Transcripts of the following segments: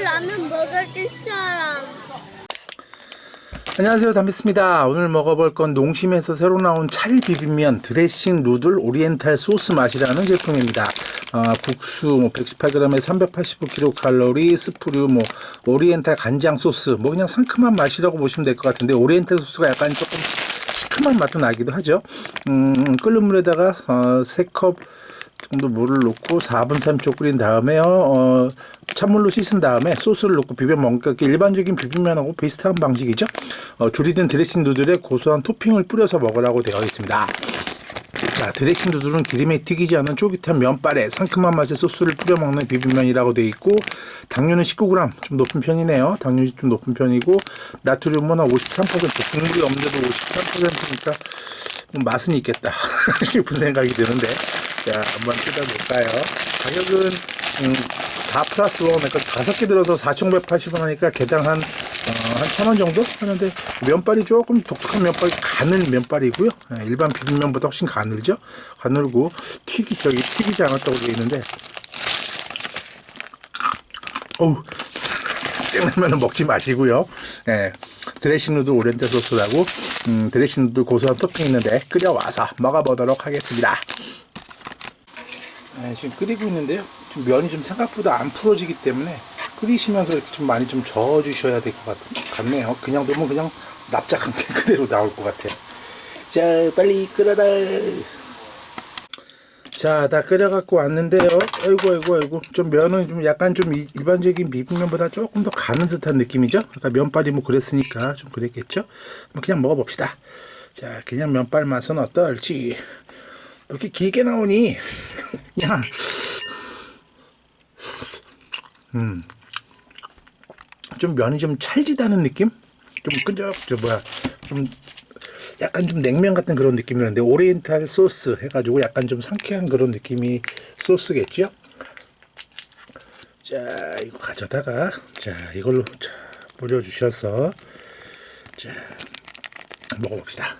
라면 먹을 사람. 안녕하세요. 담비스입니다. 오늘 먹어볼 건 농심에서 새로 나온 찰 비빔면 드레싱 누들 오리엔탈 소스 맛이라는 제품입니다. 아, 국수 뭐 118g에 385kcal 스프류 뭐 오리엔탈 간장 소스 뭐 그냥 상큼한 맛이라고 보시면 될 것 같은데 오리엔탈 소스가 약간 조금 시큼한 맛도 나기도 하죠. 음, 끓는 물에다가 어, 3컵 정도 물을 넣고 4분 3초 끓인 다음에요. 어, 찬물로 씻은 다음에 소스를 넣고 비벼 먹으니까 일반적인 비빔면하고 비슷한 방식이죠. 어, 조리된 드레싱 누들에 고소한 토핑을 뿌려서 먹으라고 되어 있습니다. 자, 드레싱 누들은 기름에 튀기지 않은 쫄깃한 면발에 상큼한 맛의 소스를 뿌려 먹는 비빔면이라고 되어 있고 당류는 19g 좀 높은 편이네요. 당류는 좀 높은 편이고 나트륨은 한 53% 국물이 없는데도 53%니까 뭐 맛은 있겠다 싶은 생각이 드는데 자 한번 뜯어볼까요 가격은 음, 4 플러스 1 그러니까 5개 들어서 4,180원 하니까 개당 한, 어, 한 1,000원 정도 하는데 면발이 조금 독특한 면발이 가늘 면발이고요 예, 일반 비빔면보다 훨씬 가늘죠 가늘고 튀기 저기 튀기지 않았다고 되어 있는데 어우 생라면은 먹지 마시고요. 예, 드레싱 누들 오렌지 소스라고 음, 드레싱 누들 고소한 토핑 있는데 끓여와서 먹어보도록 하겠습니다. 예, 지금 끓이고 있는데요. 지금 면이 좀 생각보다 안 풀어지기 때문에 끓이시면서 이렇게 좀 많이 좀 저어 주셔야 될 것 같네요. 그냥 두면 그냥 납작한 게 그대로 나올 것 같아요. 자, 빨리 끓여라. 자, 다 끓여갖고 왔는데요. 아이고, 아이고, 아이고. 좀 면은 좀 약간 좀 이- 일반적인 비빔면보다 조금 더 가는 듯한 느낌이죠? 아까 면발이 뭐 그랬으니까 좀 그랬겠죠? 그냥 먹어봅시다. 자, 그냥 면발 맛은 어떨지. 이렇게 길게 나오니, 야. 음. 좀 면이 좀 찰지다는 느낌? 좀 끈적, 저 뭐야. 좀 약간 좀 냉면 같은 그런 느낌이었는데 오리엔탈 소스 해가지고 약간 좀 상쾌한 그런 느낌이 소스겠죠? 자 이거 가져다가 자 이걸로 자, 뿌려주셔서 자 먹어봅시다.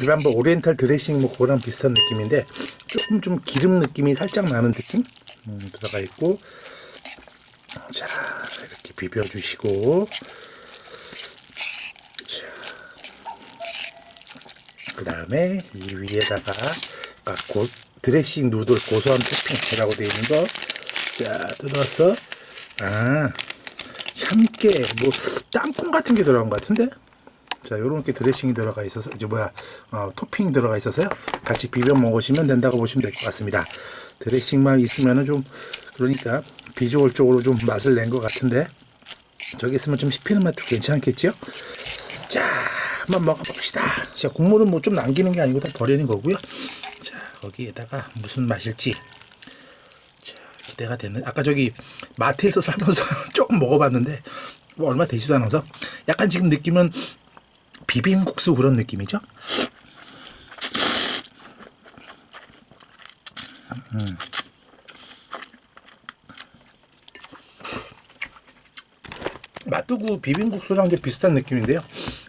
일반 뭐 오리엔탈 드레싱 뭐 그거랑 비슷한 느낌인데 조금 좀 기름 느낌이 살짝 나는 느낌? 음, 들어가 있고. 자 이렇게 비벼주시고. 그 다음에 이 위에다가 아까 고, 드레싱 누들 고소한 토핑이라고 되어 있는 거, 자, 뜯어서, 아, 참깨, 뭐, 땅콩 같은 게 들어간 것 같은데? 자, 요런 게 드레싱이 들어가 있어서, 이제 뭐야, 어, 토핑 들어가 있어서요. 같이 비벼 먹으시면 된다고 보시면 될 것 같습니다. 드레싱만 있으면은 좀, 그러니까, 비주얼적으로 좀 맛을 낸 것 같은데, 저기 있으면 좀 씹히는 맛도 괜찮겠죠? 자, 한번 먹어봅시다. 자, 국물은 뭐 좀 남기는 게 아니고 다 버리는 거고요. 자, 거기에다가 무슨 맛일지. 자, 기대가 되는. 아까 저기 마트에서 사면서 조금 먹어봤는데 뭐 얼마 되지도 않아서 약간 지금 느낌은 비빔국수 그런 느낌이죠. 음. 맛두고 비빔국수랑 이제 비슷한 느낌인데요.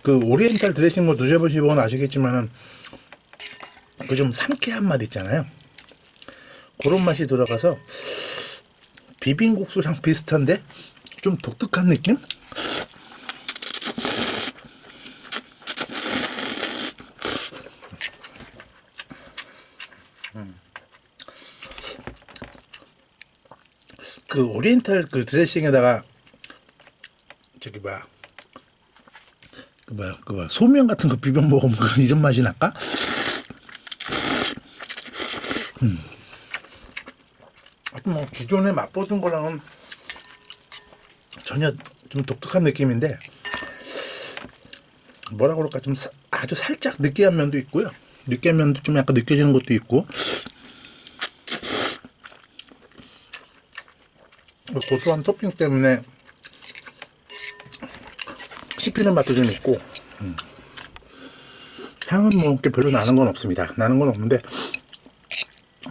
그 오리엔탈 드레싱 뭐 드셔보시면 아시겠지만은 그좀 상쾌한 맛 있잖아요. 그런 맛이 들어가서 비빔국수랑 비슷한데 좀 독특한 느낌? 그 오리엔탈 그 드레싱에다가 저기 뭐야? 그 뭐야? 그 뭐야? 소면 같은 거 비벼 먹으면 그런 이런 맛이 날까? 음. 뭐 기존에 맛보던 거랑은 전혀 좀 독특한 느낌인데 뭐라 그럴까? 좀 사- 아주 살짝 느끼한 면도 있고요. 느끼한 면도 좀 약간 느껴지는 것도 있고 고소한 토핑 때문에 씹히는 맛도 좀 있고 음. 향은 뭐 이렇게 별로 나는 건 없습니다. 나는 건 없는데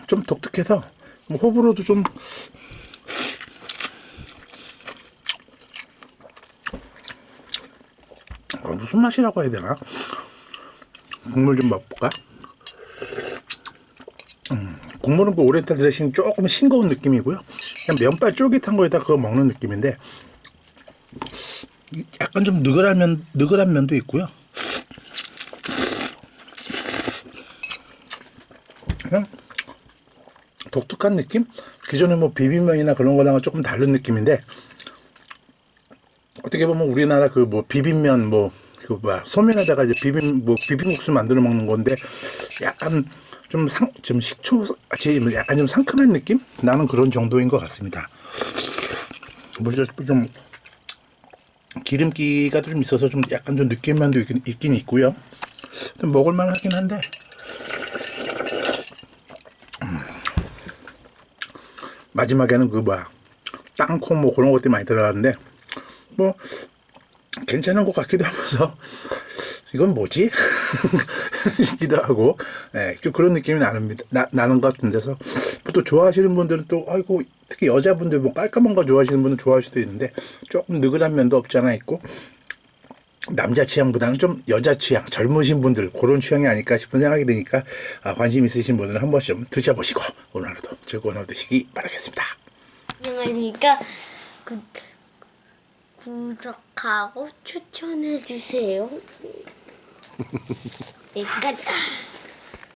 좀 독특해서 뭐 호불호도 좀 어, 무슨 맛이라고 해야 되나? 국물 좀 맛볼까? 음, 국물은 그 오리엔탈 드레싱 조금 싱거운 느낌이고요. 그냥 면발 쫄깃한 거에다 그거 먹는 느낌인데 약간 좀 느글한 면 느글한 면도 있고요. 그냥 독특한 느낌? 기존에 뭐 비빔면이나 그런 거랑은 조금 다른 느낌인데 어떻게 보면 우리나라 그 뭐 비빔면 뭐 그 뭐야 소면에다가 이제 비빔 뭐 비빔국수 만들어 먹는 건데 약간 좀 상 좀 식초 제 약간 좀 상큼한 느낌 나는 그런 정도인 것 같습니다. 물론 좀 기름기가 좀 있어서 좀 약간 좀 느끼한 면도 있긴, 있긴 있고요. 좀 먹을만 하긴 한데 마지막에는 그 뭐야 땅콩 뭐 그런 것들이 많이 들어가는데 뭐 괜찮은 것 같기도 하면서 이건 뭐지? 싶기도 하고 예, 좀 그런 느낌이 나는, 나, 나는 것 같은데서 또 좋아하시는 분들은 또 아이고 특히 여자분들 뭐 깔끔한 거 좋아하시는 분은 좋아할 수도 있는데 조금 느글한 면도 없지 않아 있고 남자 취향보다는 좀 여자 취향, 젊으신 분들 그런 취향이 아닐까 싶은 생각이 드니까 아, 관심 있으신 분들은 한 번씩 좀 드셔보시고 오늘 하루도 즐거운 하루 되시기 바라겠습니다. 안녕하십니까. 구, 구독하고 추천해 주세요. 네, 끝.